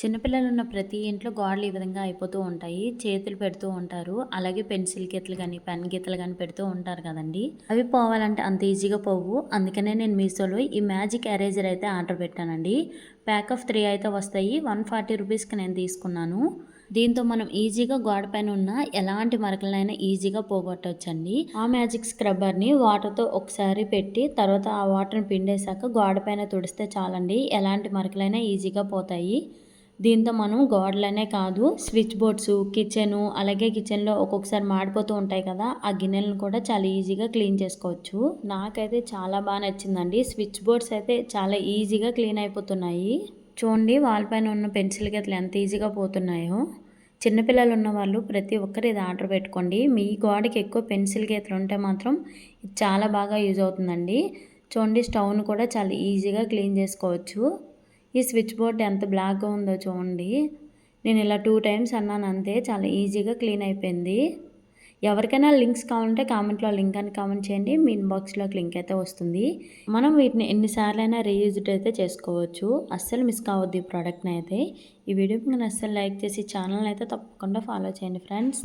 చిన్నపిల్లలు ఉన్న ప్రతి ఇంట్లో గోడలు ఈ విధంగా అయిపోతూ ఉంటాయి. చేతులు పెడుతూ ఉంటారు. అలాగే పెన్సిల్ గీతలు కానీ పెన్ గీతలు కానీ పెడుతూ ఉంటారు కదండి. అవి పోవాలంటే అంత ఈజీగా పోవు. అందుకనే నేను మీషోలో ఈ మ్యాజిక్ ఎరేజర్ అయితే ఆర్డర్ పెట్టానండి. ప్యాక్ ఆఫ్ త్రీ అయితే వస్తాయి. వన్ ఫార్టీ రూపీస్కి నేను తీసుకున్నాను. దీంతో మనం ఈజీగా గోడ పైన ఉన్న ఎలాంటి మరకలైనా ఈజీగా పోగొట్టవచ్చండి ఆ మ్యాజిక్ స్క్రబ్బర్ని వాటర్తో ఒకసారి పెట్టి తర్వాత ఆ వాటర్ని పిండేశాక గోడ పైన తుడిస్తే చాలండి. ఎలాంటి మరకలైనా ఈజీగా పోతాయి. దీంతో మనం గోడలనే కాదు స్విచ్ బోర్డ్స్ కిచెను అలాగే కిచెన్లో ఒక్కొక్కసారి మాడిపోతూ ఉంటాయి కదా ఆ గిన్నెలను కూడా చాలా ఈజీగా క్లీన్ చేసుకోవచ్చు. నాకైతే చాలా బాగా నచ్చిందండి. స్విచ్ బోర్డ్స్ అయితే చాలా ఈజీగా క్లీన్ అయిపోతున్నాయి. చూడండి వాళ్ళ పైన ఉన్న పెన్సిల్ గతలు ఎంత ఈజీగా పోతున్నాయో. చిన్నపిల్లలు ఉన్న వాళ్ళు ప్రతి ఒక్కరు ఇది ఆర్డర్ పెట్టుకోండి. మీ గోడకి ఎక్కువ పెన్సిల్ గీతలు ఉంటే మాత్రం ఇది చాలా బాగా యూజ్ అవుతుందండి. చూడండి స్టవ్ను కూడా చాలా ఈజీగా క్లీన్ చేసుకోవచ్చు. ఈ స్విచ్ బోర్డ్ ఎంత బ్లాక్గా ఉందో చూడండి. నేను ఇలా టూ టైమ్స్ అన్నాను అంతే చాలా ఈజీగా క్లీన్ అయిపోయింది. ఎవరికైనా లింక్స్ కావాలంటే కామెంట్లో లింక్ అని కామెంట్ చేయండి మీ ఇన్బాక్స్లోకి లింక్ అయితే వస్తుంది. మనం వీటిని ఎన్నిసార్లు అయినా రీయూజ్డ్ అయితే చేసుకోవచ్చు. అస్సలు మిస్ కావద్దు ఈ ప్రోడక్ట్ని అయితే. ఈ వీడియో నేను అస్సలు లైక్ చేసి ఛానల్ అయితే తప్పకుండా ఫాలో చేయండి ఫ్రెండ్స్.